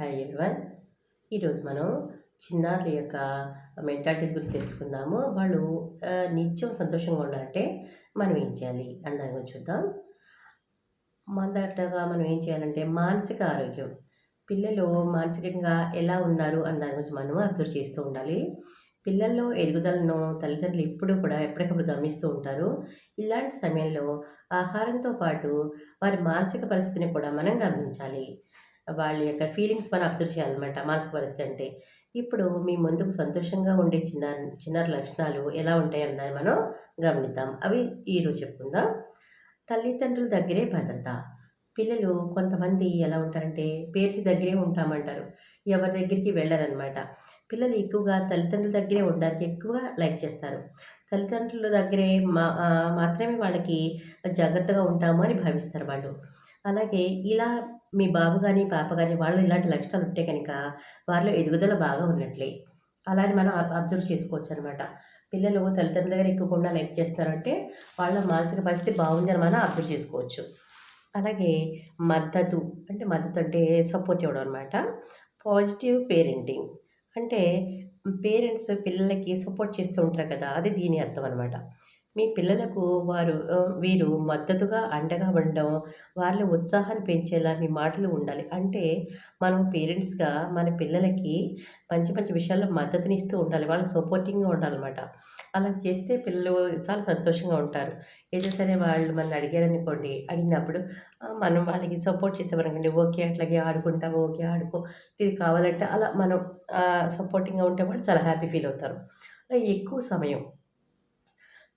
Hi everyone ఈరోజు మనం చిన్నారుల యొక్క మెంటాలిటీస్ గురించి తెలుసుకుందాము. వాళ్ళు నిత్యం సంతోషంగా ఉండాలంటే మనం ఏం చేయాలి? అని దాని గురించి చూద్దాం. మొదటగా మనం ఏం చేయాలంటే మానసిక ఆరోగ్యం. పిల్లలు మానసికంగా ఎలా ఉన్నారు అని దాని గురించి మనం అబ్జర్వ్ చేస్తూ ఉండాలి. పిల్లల్లో ఎదుగుదలను తల్లిదండ్రులు ఇప్పుడు కూడా ఎప్పటికప్పుడు గమనిస్తూ ఉంటారు. ఇలాంటి సమయంలో ఆహారంతో పాటు వారి మానసిక పరిస్థితిని కూడా మనం గమనించాలి. వాళ్ళ యొక్క ఫీలింగ్స్ మనం అబ్జర్వ్ చేయాలన్నమాట మానసిక పరిస్థితి అంటే. ఇప్పుడు మీ ముందుకు సంతోషంగా ఉండే చిన్న చిన్నారి లక్షణాలు ఎలా ఉంటాయని దాన్ని మనం గమనిద్దాం. అవి ఈరోజు చెప్పుకుందాం. తల్లిదండ్రుల దగ్గరే భద్రత. పిల్లలు కొంతమంది ఎలా ఉంటారంటే పేరెంట్స్ దగ్గరే ఉంటామంటారు. ఎవరి దగ్గరికి వెళ్ళరనమాట పిల్లలు ఎక్కువగా తల్లిదండ్రుల దగ్గరే ఉండడానికి ఎక్కువ లైక్ చేస్తారు. తల్లిదండ్రుల దగ్గరే మా మాత్రమే వాళ్ళకి జాగ్రత్తగా ఉంటాము అని భావిస్తారు వాళ్ళు. అలాగే ఇలా మీ బాబు కానీ పాప కానీ వాళ్ళు ఇలాంటి లక్షణాలు ఉంటే కనుక వారిలో ఎదుగుదల బాగా ఉన్నట్లే. అలా అని మనం అబ్జర్వ్ చేసుకోవచ్చు అనమాట పిల్లలు తల్లిదండ్రుల దగ్గర ఎక్కువకుండా లైక్ చేస్తారంటే వాళ్ళ మానసిక పరిస్థితి బాగుంది అని మనం అబ్జర్వ్ చేసుకోవచ్చు. అలాగే మద్దతు అంటే మద్దతు అంటే సపోర్ట్ ఇవ్వడం అనమాట పాజిటివ్ పేరెంటింగ్ అంటే పేరెంట్స్ పిల్లలకి సపోర్ట్ చేస్తూ ఉంటారు కదా అది దీని అర్థం అనమాట మీ పిల్లలకు వారు వీరు మద్దతుగా అండగా ఉండడం వాళ్ళ ఉత్సాహాన్ని పెంచేలా మీ మాటలు ఉండాలి. అంటే మనం పేరెంట్స్గా మన పిల్లలకి మంచి మంచి విషయాల్లో మద్దతునిస్తూ ఉండాలి. వాళ్ళకి సపోర్టింగ్గా ఉండాలన్నమాట. అలా చేస్తే పిల్లలు చాలా సంతోషంగా ఉంటారు. ఏదో సరే వాళ్ళు మనం అడిగారనుకోండి అడిగినప్పుడు మనం వాళ్ళకి సపోర్ట్ చేసేవారనుకోండి ఓకే అట్లాగే ఆడుకుంటాము ఓకే ఆడుకో. ఇది కావాలంటే అలా మనం సపోర్టింగ్గా ఉంటే వాళ్ళు చాలా హ్యాపీ ఫీల్ అవుతారు. ఎక్కువ సమయం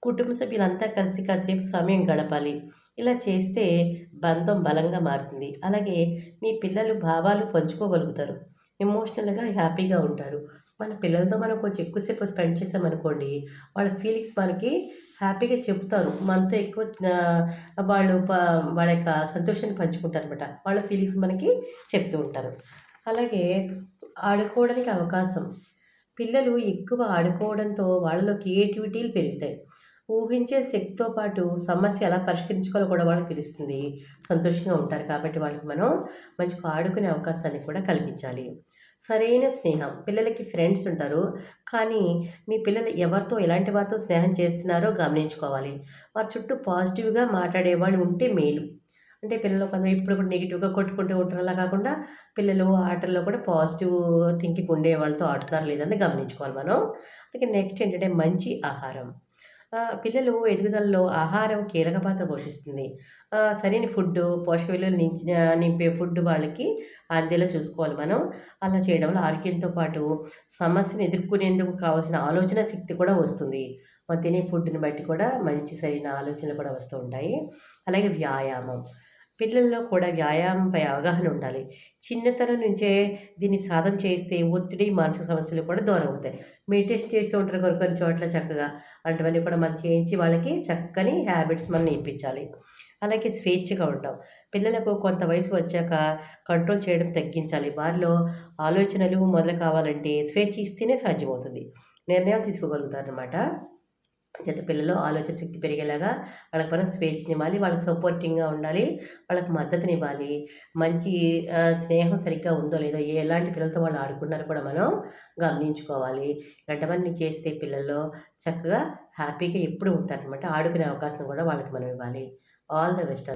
కుటుంబ సభ్యులంతా కలిసి కాసేపు సమయం గడపాలి. ఇలా చేస్తే బంధం బలంగా మారుతుంది. అలాగే మీ పిల్లలు భావాలు పంచుకోగలుగుతారు. ఎమోషనల్గా హ్యాపీగా ఉంటారు. మన పిల్లలతో మనం కొంచెం ఎక్కువసేపు స్పెండ్ చేసామనుకోండి వాళ్ళ ఫీలింగ్స్ మనకి హ్యాపీగా చెప్తారు మనతో ఎక్కువ వాళ్ళు వాళ్ళ యొక్క సంతోషాన్ని పంచుకుంటారు అనమాట వాళ్ళ ఫీలింగ్స్ మనకి చెప్తూ ఉంటారు. అలాగే ఆడుకోవడానికి అవకాశం. పిల్లలు ఎక్కువ ఆడుకోవడంతో వాళ్ళలో క్రియేటివిటీలు పెరుగుతాయి. ఊహించే శక్తితో పాటు సమస్య ఎలా పరిష్కరించుకోవాలో కూడా వాళ్ళకి తెలుస్తుంది. సంతోషంగా ఉంటారు కాబట్టి వాళ్ళకి మనం మంచిగా ఆడుకునే అవకాశాన్ని కూడా కల్పించాలి. సరైన స్నేహం. పిల్లలకి ఫ్రెండ్స్ ఉంటారు. కానీ మీ పిల్లలు ఎవరితో ఎలాంటి వారితో స్నేహం చేస్తున్నారో గమనించుకోవాలి. వారి చుట్టూ పాజిటివ్గా మాట్లాడే వాళ్ళు ఉంటే మేలు. అంటే పిల్లలు కొంత ఇప్పుడు కూడా నెగిటివ్గా కొట్టుకుంటూ ఉంటారు అలా కాకుండా పిల్లలు ఆటల్లో కూడా పాజిటివ్ థింకింగ్ ఉండే వాళ్ళతో ఆడుతారు లేదని గమనించుకోవాలి మనం. అలాగే నెక్స్ట్ ఏంటంటే మంచి ఆహారం. పిల్లలు ఎదుగుదలలో ఆహారం కీలక పాత్ర పోషిస్తుంది. సరైన ఫుడ్ పోషక విలువలు నించిన నింపే ఫుడ్ వాళ్ళకి అందేలా చూసుకోవాలి మనం. అలా చేయడం వల్ల ఆరోగ్యంతో పాటు సమస్యను ఎదుర్కొనేందుకు కావాల్సిన ఆలోచన శక్తి కూడా వస్తుంది. మనం తినే ఫుడ్ని బట్టి కూడా మంచి సరైన ఆలోచనలు కూడా వస్తూ ఉంటాయి. అలాగే వ్యాయామం. పిల్లల్లో కూడా వ్యాయామంపై అవగాహన ఉండాలి. చిన్నతనం నుంచే దీన్ని సాధన చేస్తే ఒత్తిడి మానసిక సమస్యలు కూడా దూరం అవుతాయి. మెడిటేషన్ చేస్తూ ఉంటారు కొన్ని కొన్ని చోట్ల చక్కగా. అటువంటివన్నీ కూడా మనం చేయించి వాళ్ళకి చక్కని హ్యాబిట్స్ మనం నేర్పించాలి. అలాగే స్వేచ్ఛగా ఉండడం. పిల్లలకు కొంత వయసు వచ్చాక కంట్రోల్ చేయడం తగ్గించాలి. వారిలో ఆలోచనలు మొదలు కావాలంటే స్వేచ్ఛ ఇస్తేనే సాధ్యమవుతుంది. నిర్ణయాలు తీసుకోగలుగుతారు అన్నమాట చేత పిల్లలు ఆలోచన శక్తి పెరిగేలాగా వాళ్ళకి మనం స్వేచ్ఛనివ్వాలి వాళ్ళకి సపోర్టింగ్గా ఉండాలి వాళ్ళకి మద్దతునివ్వాలి. మంచి స్నేహం సరిగ్గా ఉందో లేదో ఏ ఎలాంటి పిల్లలతో వాళ్ళు ఆడుకున్నారో కూడా మనం గమనించుకోవాలి. ఇలాంటివన్నీ చేస్తే పిల్లల్లో చక్కగా హ్యాపీగా ఎప్పుడు ఉంటారనమాట ఆడుకునే అవకాశం కూడా వాళ్ళకి మనం ఇవ్వాలి. All the best